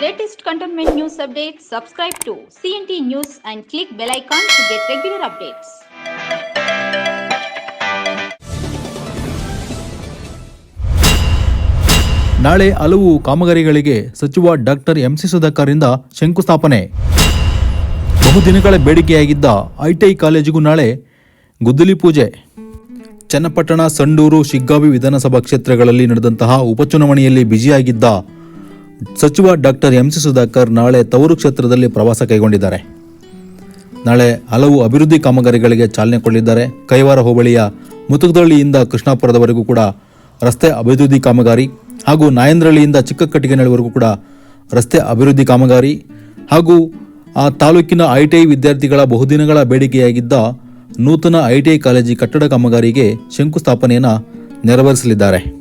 latest cantonment news updates, subscribe to CNT News and click bell icon to get regular updates. ನಾಳೆ ಹಲವು ಕಾಮಗಾರಿಗಳಿಗೆ ಸಚಿವ doctor MC ಸುಧಾಕರ್ರಿಂದ ಶಂಕುಸ್ಥಾಪನೆ ಬಹುದಿನಗಳ ಬೇಡಿಕೆಯಾಗಿದ್ದ ಐಟಿಐ ಕಾಲೇಜಿಗೂ ನಾಳೆ ಗುದ್ದಲಿ ಪೂಜೆ ಚನ್ನಪಟ್ಟಣ ಸಂಡೂರು ಶಿಗ್ಗಾವಿ ವಿಧಾನಸಭಾ ಕ್ಷೇತ್ರಗಳಲ್ಲಿ ನಡೆದಂತಹ ಉಪಚುನಾವಣೆಯಲ್ಲಿ ಬ್ಯುಸಿಯಾಗಿದ್ದ ಸಚಿವ ಡಾಕ್ಟರ್ ಎಂ ಸಿ ಸುಧಾಕರ್ ನಾಳೆ ತವರು ಕ್ಷೇತ್ರದಲ್ಲಿ ಪ್ರವಾಸ ಕೈಗೊಂಡಿದ್ದಾರೆ. ನಾಳೆ ಹಲವು ಅಭಿವೃದ್ಧಿ ಕಾಮಗಾರಿಗಳಿಗೆ ಚಾಲನೆ ಕೊಡಲಿದ್ದಾರೆ. ಕೈವಾರ ಹೋಬಳಿಯ ಮುತುಗದಳ್ಳಿಯಿಂದ ಕೃಷ್ಣಾಪುರದವರೆಗೂ ಕೂಡ ರಸ್ತೆ ಅಭಿವೃದ್ಧಿ ಕಾಮಗಾರಿ ಹಾಗೂ ನಾಯಂದ್ರಳ್ಳಿಯಿಂದ ಚಿಕ್ಕಕಟ್ಟಿಗೆನವರೆಗೂ ಕೂಡ ರಸ್ತೆ ಅಭಿವೃದ್ಧಿ ಕಾಮಗಾರಿ ಹಾಗೂ ಆ ತಾಲೂಕಿನ ಐ ವಿದ್ಯಾರ್ಥಿಗಳ ಬಹುದಿನಗಳ ಬೇಡಿಕೆಯಾಗಿದ್ದ ನೂತನ ಐ ಟಿ ಕಾಲೇಜಿ ಕಟ್ಟಡ ಕಾಮಗಾರಿಗೆ ಶಂಕುಸ್ಥಾಪನೆಯನ್ನು ನೆರವೇರಿಸಲಿದ್ದಾರೆ.